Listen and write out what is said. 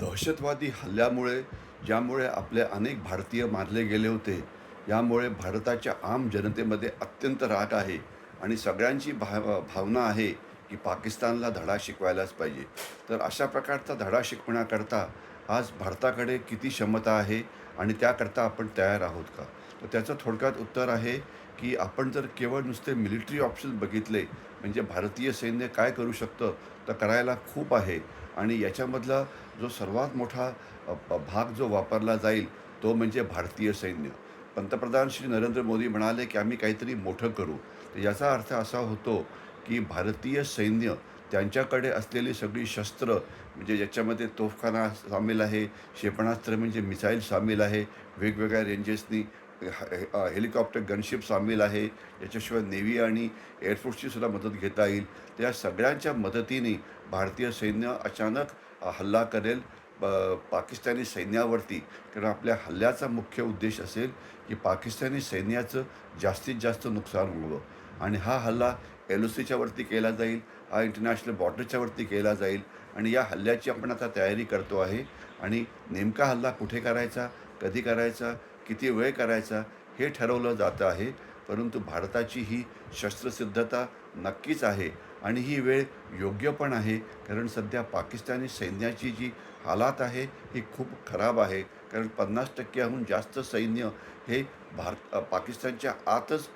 दहशतवादी हल्ल्यामुळे ज्यामुळे आपले अनेक भारतीय मारले गेले होते यामुळे भारताच्या आम जनतेमध्ये अत्यंत राग आहे आणि सगळ्यांची भाव भावना आहे की पाकिस्तानला धडा शिकवायलाच पाहिजे. तर अशा प्रकारचा धडा शिकवण्याकरता आज भारताकडे किती क्षमता आहे आणि त्याकरता आपण तयार आहोत का? तर त्याचं थोडक्यात उत्तर आहे की आपण जर केवळ नुसते मिलिटरी ऑप्शन बघितले म्हणजे भारतीय सैन्य काय करू शकतं तर करायला खूप आहे. आणि याच्यामधला जो सर्वात मोठा भाग जो वापरला जाईल तो म्हणजे भारतीय सैन्य. पंतप्रधान श्री नरेंद्र मोदी म्हणाले की आम्ही काहीतरी मोठं करू. तर याचा अर्थ असा होतो की भारतीय सैन्य त्यांच्याकडे असलेली सगळी शस्त्र म्हणजे ज्याच्यामध्ये तोफखाना सामील आहे क्षेपणास्त्र म्हणजे मिसाईल सामील आहे वेगवेगळ्या रेंजेसनी हेलिकॉप्टर गनशिप सामील आहे याच्याशिवाय नेव्ही आणि एअरफोर्सची सुद्धा मदत घेता येईल. त्या सगळ्यांच्या मदतीने भारतीय सैन्य अचानक हल्ला करेल ब- पाकिस्तानी सैन्यावरती. कारण आपल्या हल्ल्याचा मुख्य उद्देश असेल की पाकिस्तानी सैन्याचं जास्तीत जास्त नुकसान व्हावं आणि हा हल्ला एल ओ सीच्या वरती केला जाईल हा इंटरनॅशनल बॉर्डरच्या वरती केला जाईल आणि या हल्ल्याची आपण आता तयारी करतो आहे. आणि नेमका हल्ला कुठे करायचा कधी करायचा किती वेळ करायचा हे ठरवलं जातं आहे. परंतु भारताची ही शस्त्रसिद्धता नक्कीच आहे आणि ही वेळ योग्य पण आहे कारण सध्या पाकिस्तानी सैन्याची जी हालात आहे ही खूप खराब आहे. कारण पन्नास टक्क्याहून जास्त सैन्य हे भारत पाकिस्तानच्या आतच